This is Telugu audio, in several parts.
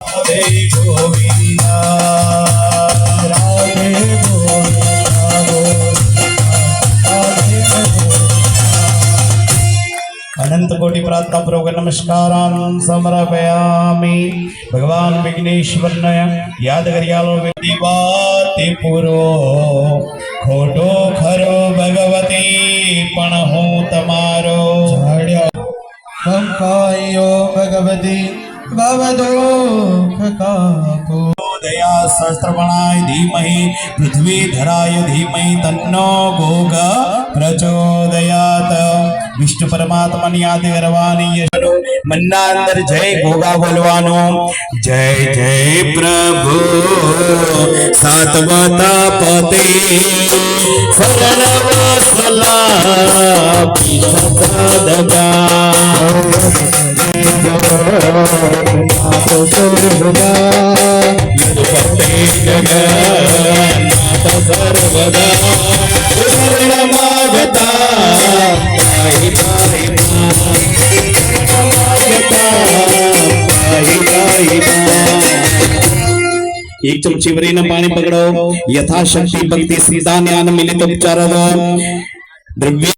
Radhe Govinda, Radhe Govinda, અનંત કોટી પ્રાર્થના પૂર્વક નમસ્કારાન સમર્પયામિ ભગવાન વિઘ્નેશ્વરને યાદ કર્યાલો દિવાતિ ખોટો ખરો ભગવતી પણ હું તમારો ભગવતી ભવદુઃખકાકો દયા સહસ્ત્રવણાય ધીમહિ પૃથ્વી ધરાય ધીમહિ તન્નો ભોગ પ્રચોદયાત વિષ્ણુ પરમાત્માની યાદ કરવાની યશનો મનના અંદર જય ભોગા બોલવાનો જય જય પ્રભુ સાતવતા પતે શરણવસલા પીઠ યદુપતે જગન્નાથ एक चम चिवरी न पानी पकड़ो यथाशक्ति भक्ति सीधा ज्ञान मिलित उपचार द्रव्य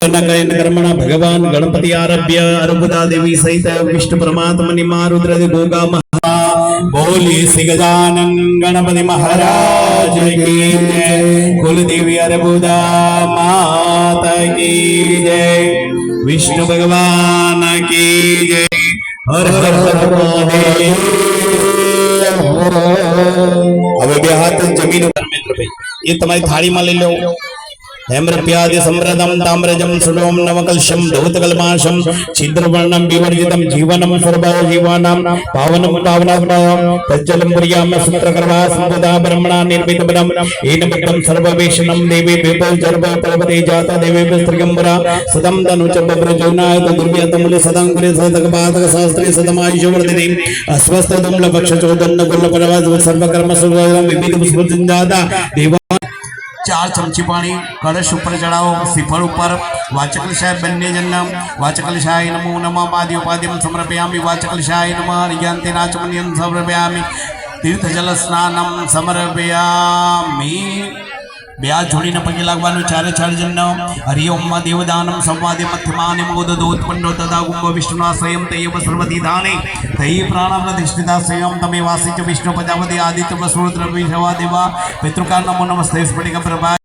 મિલિત ઉપચાર દ્રવ્ય કર્મણ ભગવાન ગણપતિ આરભ્ય અર્બુદા દેવી સહિત વિષ્ણુ પરમાત્મની મા રુદ્ર ગોગા મહા બોલી શ્રી ગજાનન ગણપતિ મહારાજ કી જય કુલદેવી અર્બુદા માતા કી જય વિષ્ણુ ભગવાન કી જય હર હર હર મહાદેવ હવે બે હાથ જમીન ઉપર મિત્રભાઈ એ તમારી થાળીમાં લઈ લો హేమృప్యాది సంరదం తామ్రజం సులోం నవకల్షం దౌతకల్మాషం ఛిద్రవర్ణం వివర్జితం జీవనం సర్వజీవానాం పావనం పావనాభావం తజ్జలం ప్రియామ సుత్రకర్వా సంపదా బ్రహ్మణా నిర్మితపదం ఏనపదం సర్వవేషణం దేవి విభవ జర్వ పర్వతే జాత దేవి స్త్రియంబుర సదం ధను చబ్రజౌనాయత దుర్వ్యతములు సదం కురి సదక పాతక శాస్త్రి సదమాయుషవర్ధిని అస్వస్థదం లక్ష చోదన్న గుల్ల పరవాద సర్వకర్మ సుగం వివిధ స్మృతిం దాత దేవ ચાર ચમચી પાણી કળશ ઉપર ચડાવો શ્રીફળ ઉપર વાચકલશાય બંને જન્મ વાચકલશાય નમો નમઃ પાદ્ય ઉપાદ્યમ સમર્પયામિ વાચકલશાય નમઃ રિયાંતે નાચમન્યમ સમર્પયામિ તીર્થજલ સ્નાનમ સમર્પયામિ બે હાથ જોડીને પગે લાગવાનું ચારે ચાર જન્મ હરિ ઓમ દેવદાનમ સંવાદે મધ્યમાને મોદોત્પન્નો તદા ગુંભ વિષ્ણુના સ્વયં તૈવ સર્વતી દાને તૈ પ્રાણ પ્રતિષ્ઠિતા સ્વયં તમે વાસી ચ વિષ્ણુ પ્રજાપતિ આદિત્ય વસુરુદ્ર વિષવા દેવા પિતૃકાર નમો નમસ્તે સ્ફટિક પ્રભા